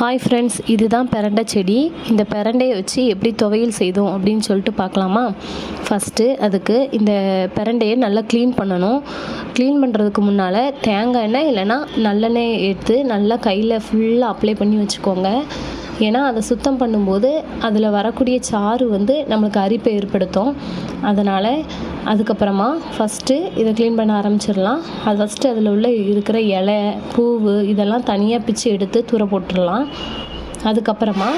Hi friends இதுதான் பெரண்டை செடி. இந்த பிரண்டையை வச்சு எப்படி துவையல் செய்தோம் அப்படின்னு சொல்லிட்டு பார்க்கலாமா? ஃபஸ்ட்டு அதுக்கு இந்த பிரண்டையை நல்லா க்ளீன் பண்ணணும். க்ளீன் பண்ணுறதுக்கு முன்னால் தேங்காய் எண்ணெய் இல்லைன்னா நல்லெண்ணெய் எடுத்து நல்லா கையில் ஃபுல்லாக அப்ளை பண்ணி வச்சுக்கோங்க. ஏன்னா அதை சுத்தம் பண்ணும்போது அதில் வரக்கூடிய சாறு வந்து நம்மளுக்கு அரிப்பை ஏற்படுத்தும். அதனால் அதுக்கப்புறமா ஃபஸ்ட்டு இதை க்ளீன் பண்ண ஆரம்பிச்சிடலாம். அது ஃபஸ்ட்டு அதில் உள்ள இருக்கிற இலை பூவு இதெல்லாம் தனியாக பிச்சு எடுத்து தூர போட்டுடலாம். அதுக்கப்புறமா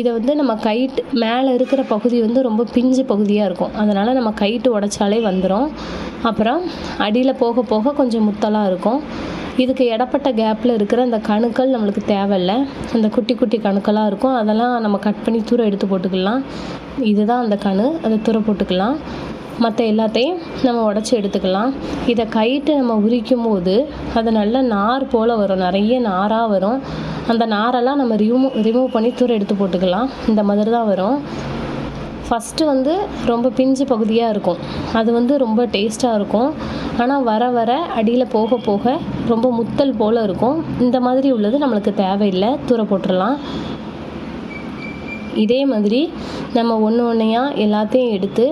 இதை வந்து நம்ம கைட்டு மேலே இருக்கிற பகுதி வந்து ரொம்ப பிஞ்சு பகுதியாக இருக்கும். அதனால் நம்ம கைட்டு உடைச்சாலே வந்துடும் அப்புறம் அடியில் போக போக கொஞ்சம் முத்தலாக இருக்கும். இதுக்கு இடப்பட்ட கேப்பில் இருக்கிற அந்த கணுக்கள் நம்மளுக்கு தேவையில்ல. அந்த குட்டி குட்டி கணுக்களாக இருக்கும். அதெல்லாம் நம்ம கட் பண்ணி தூர எடுத்து போட்டுக்கலாம். இதுதான் அந்த கணு. அதை தூர போட்டுக்கலாம். மற்ற எல்லாத்தையும் நம்ம உடச்சி எடுத்துக்கலாம். இதை கைட்டு நம்ம உரிக்கும் போது அது நல்ல நார் போல் வரும். நிறைய நாராக வரும். அந்த நாரெல்லாம் நம்ம ரிமூவ் ரிமூவ் பண்ணி தூர எடுத்து போட்டுக்கலாம். இந்த மாதிரி தான் வரும். ஃபஸ்ட்டு வந்து ரொம்ப பிஞ்சு பகுதியாக இருக்கும். அது வந்து ரொம்ப டேஸ்ட்டாக இருக்கும். ஆனால் வர வர அடியில் போக போக ரொம்ப முத்தல் போல் இருக்கும். இந்த மாதிரி உள்ளது நம்மளுக்கு தேவையில்லை. தூர போட்டுடலாம். இதே மாதிரி நம்ம ஒன்று ஒன்றையாக எல்லாத்தையும் எடுத்து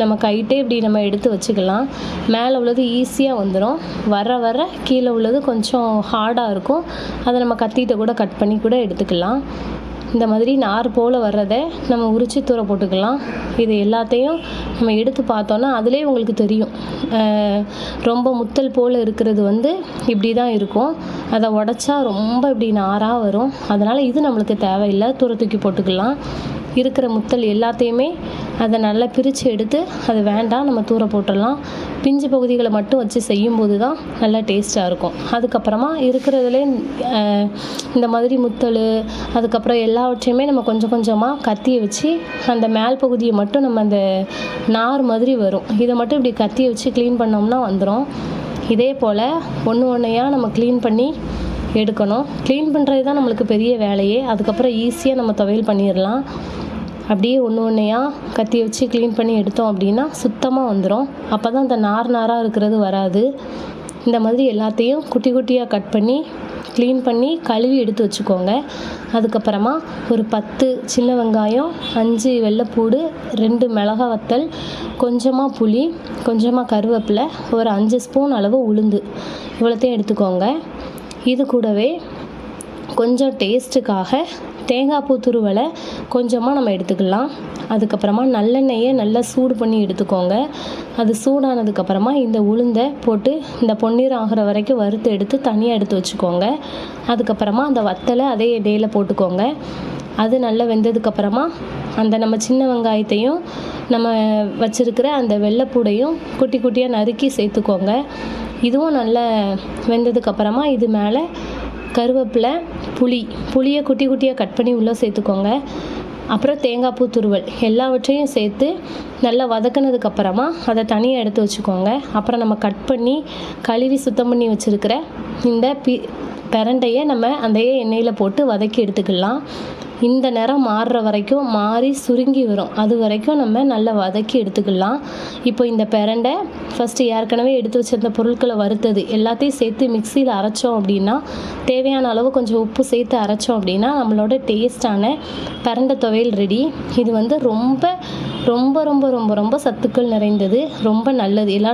நம்ம கைட்டே இப்படி நம்ம எடுத்து வச்சுக்கலாம். மேலே உள்ளது ஈஸியாக வந்துடும் வர வர கீழே உள்ளது கொஞ்சம் ஹார்டாக இருக்கும். அதை நம்ம கத்திகிட்ட கூட கட் பண்ணி கூட எடுத்துக்கலாம். இந்த மாதிரி நார் போல் வர்றதை நம்ம உரித்து தூர போட்டுக்கலாம். இது எல்லாத்தையும் நம்ம எடுத்து பார்த்தோன்னா அதிலே உங்களுக்கு தெரியும். ரொம்ப முத்தல் போல் இருக்கிறது வந்து இப்படி தான் இருக்கும். அதை உடச்சா ரொம்ப இப்படி நாராக வரும். அதனால் இது நம்மளுக்கு தேவையில்லை. தூர தூக்கி போட்டுக்கலாம். இருக்கிற முத்தல் எல்லாத்தையுமே அதை நல்லா பிரித்து எடுத்து அது வேண்டாம் நம்ம தூர போட்டுடலாம். பிஞ்சு பகுதிகளை மட்டும் வச்சு செய்யும்போது தான் நல்லா டேஸ்ட்டாக இருக்கும். அதுக்கப்புறமா இருக்கிறதுலே இந்த மாதிரி முத்தல் அதுக்கப்புறம் எல்லாவற்றையுமே நம்ம கொஞ்சம் கொஞ்சமாக கத்தியை வச்சு அந்த மேல் பகுதியை மட்டும் நம்ம அந்த நார் மாதிரி வரும். இதை மட்டும் இப்படி கத்தியை வச்சு க்ளீன் பண்ணோம்னா வந்துடும் இதே போல் ஒன்று ஒன்றையாக நம்ம க்ளீன் பண்ணி எடுக்கணும். க்ளீன் பண்ணுறது தான் நம்மளுக்கு பெரிய வேலையே. அதுக்கப்புறம் ஈஸியாக நம்ம துவையல் பண்ணிடலாம். அப்படியே ஒன்று ஒன்றையாக கத்தி வச்சு க்ளீன் பண்ணி எடுத்தோம் அப்படின்னா சுத்தமாக வந்துடும் அப்போ தான் அந்த நார் நாராக இருக்கிறது வராது. இந்த மாதிரி எல்லாத்தையும் குட்டி குட்டியாக கட் பண்ணி க்ளீன் பண்ணி கழுவி எடுத்து வச்சுக்கோங்க. அதுக்கப்புறமா ஒரு பத்து சின்ன வெங்காயம் அஞ்சு வெள்ளைப்பூடு ரெண்டு மிளகா வத்தல் கொஞ்சமாக புளி கொஞ்சமாக கருவேப்பிலை ஒரு அஞ்சு ஸ்பூன் அளவு உளுந்து. இவ்வளோத்தையும் எடுத்துக்கோங்க. இது கூடவே கொஞ்சம் டேஸ்ட்டுக்காக தேங்காய் பூ துருவலை கொஞ்சமாக நம்ம எடுத்துக்கலாம். அதுக்கப்புறமா நல்லெண்ணெயை நல்லா சூடு பண்ணி எடுத்துக்கோங்க. அது சூடானதுக்கப்புறமா இந்த உளுந்தை போட்டு இந்த பொன்னீர் ஆகிற வரைக்கும் வறுத்து எடுத்து தனியாக எடுத்து வச்சுக்கோங்க. அதுக்கப்புறமா அந்த வத்தலை அதே இடையில போட்டுக்கோங்க. அது நல்லா வெந்ததுக்கப்புறமா அந்த நம்ம சின்ன வெங்காயத்தையும் நம்ம வச்சுருக்கிற அந்த வெள்ளைப்பூடையும் குட்டி குட்டியாக நறுக்கி சேர்த்துக்கோங்க. இதுவும் நல்லா வெந்ததுக்கப்புறமா இது மேலே கருவேப்பிலை புளி புளியை குட்டி குட்டியாக கட் பண்ணி உள்ளே சேர்த்துக்கோங்க. அப்புறம் தேங்காய் பூ துருவல் எல்லாவற்றையும் சேர்த்து நல்லா வதக்கினதுக்கப்புறமா அதை தனியாக எடுத்து வச்சுக்கோங்க. அப்புறம் நம்ம கட் பண்ணி கழுவி சுத்தம் பண்ணி வச்சுருக்கிற இந்த பி பிரண்டையை நம்ம அந்த எண்ணெயில் போட்டு வதக்கி எடுத்துக்கலாம். இந்த நிறம் மாறுற வரைக்கும் மாறி சுருங்கி வரும். அது வரைக்கும் நம்ம நல்லா வதக்கி எடுத்துக்கலாம். இப்போ இந்த பிரண்டை ஃபஸ்ட்டு ஏற்கனவே எடுத்து வச்சிருந்த பொருட்களை வறுத்தது எல்லாத்தையும் சேர்த்து மிக்சியில் அரைச்சோம் அப்படின்னா தேவையான அளவு கொஞ்சம் உப்பு சேர்த்து அரைச்சோம் அப்படின்னா நம்மளோட டேஸ்டான பிரண்டை துவையல் ரெடி இது வந்து ரொம்ப ரொம்ப ரொம்ப ரொம்ப ரொம்ப சத்துக்கள் நிறைந்தது. ரொம்ப நல்லது. எல்லா